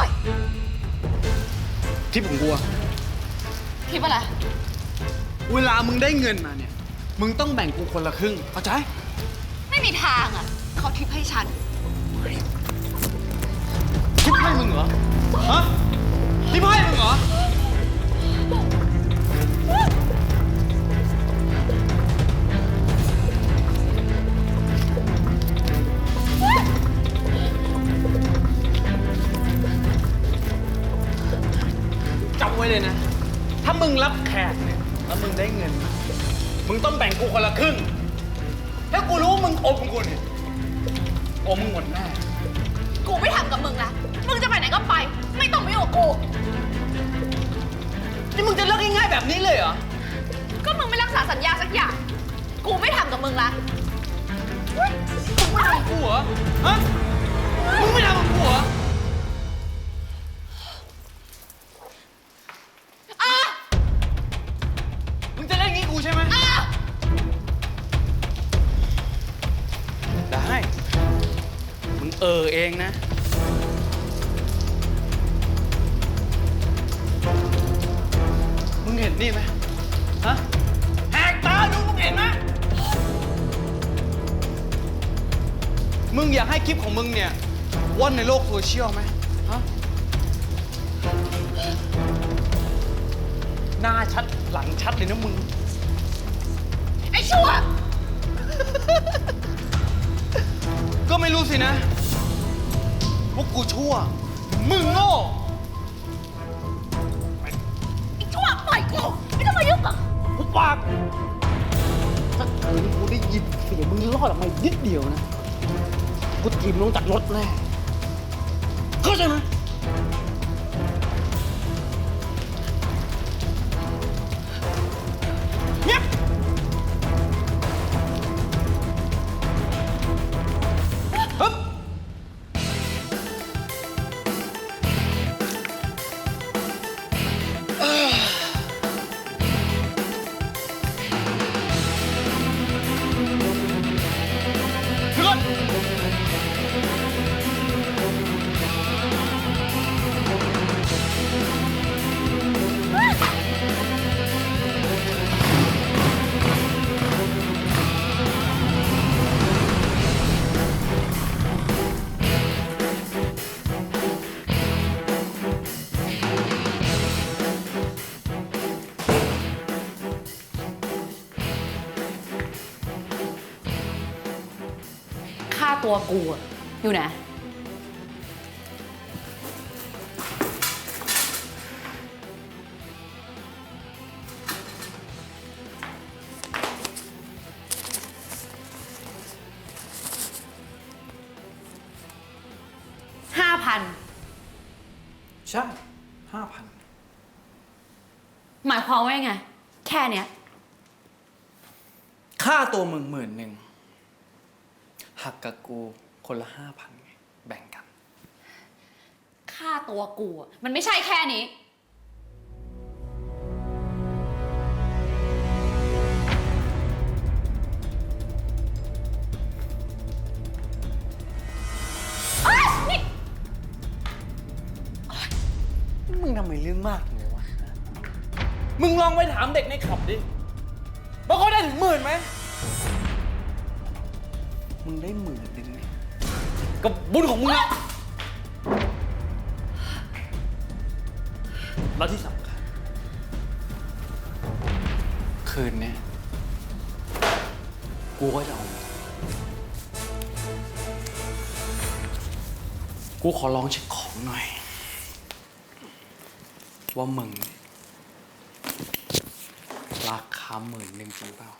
ด้วย ที่ผมกลัว คิดว่าอะไร เวลามึงได้เงินมาเนี่ย มึงต้องแบ่งกูคนละครึ่ง เข้าใจ ไม่มีทางอะ เขาทิปให้ฉัน ทิปให้มึงเหรอ ฮะ ทิปให้มึงเหรอ เลยนะ ถ้ามึงรับแขกเนี่ยแล้วมึงได้เงินมามึงต้องแบ่งกูคนละครึ่ง ถ้ากูรู้ว่ามึงอมกูเนี่ยอมมึงหมดแน่กูไม่ทำกับมึงละมึงจะไปไหนก็ไป ไม่ต้องมายุ่งกับกู นี่มึงจะเลิกง่ายๆแบบนี้เลยเหรอ ก็มึงไม่รักษาสัญญาสักอย่าง กูไม่ทำกับมึงละมึงไม่ทำกับกูเหร เออเองนะ มึงเห็นนี่ไหมฮะแหกตาดูมึงเห็นไหมมึงอยากให้คลิปของมึงเนี่ยว่อนในโลกโซเชียลไหมฮะ หน้าชัดหลังชัดเลยนะมึง ไอ้ชั่ว ก็ไม่รู้สินะพ วกกูชั่ว มึงโง่ไอ้ชั่วปล่อยกูไม่ต้องมายุ่งกับกูปากถ้าคืนกูได้ยินเสียงมึงรอดออกมาอีกนิดเดียวนะ กูถีบมึงลงจากรถแน่เข้าใจไหม ตัวกูอะอยู่ไหนห้าพันใช่ห้าพันหมายความว่ายังไง แค่เนี้ย ค่าตัวมึงหมื่นหนึ่ง หักกับกูคนละห้าพันแบ่งกัน ค่าตัวกูอะมันไม่ใช่แค่นี้เอ้ยนี่มึงทำไมเรื่องมากเลยวะ มึงลองไปถามเด็กในขับดิว่าเขาได้ถึงหมื่นไหม มึงได้หมื่นหนึ่งเนี่ยกับบุญของมึงอะแล้วที่สำคัญคืนเนี้ยกูก็จะเอาเงินกูขอลองเช็คของหน่อย ว่ามึงเนี่ยราคาหมื่นหนึ่งจริงเปล่า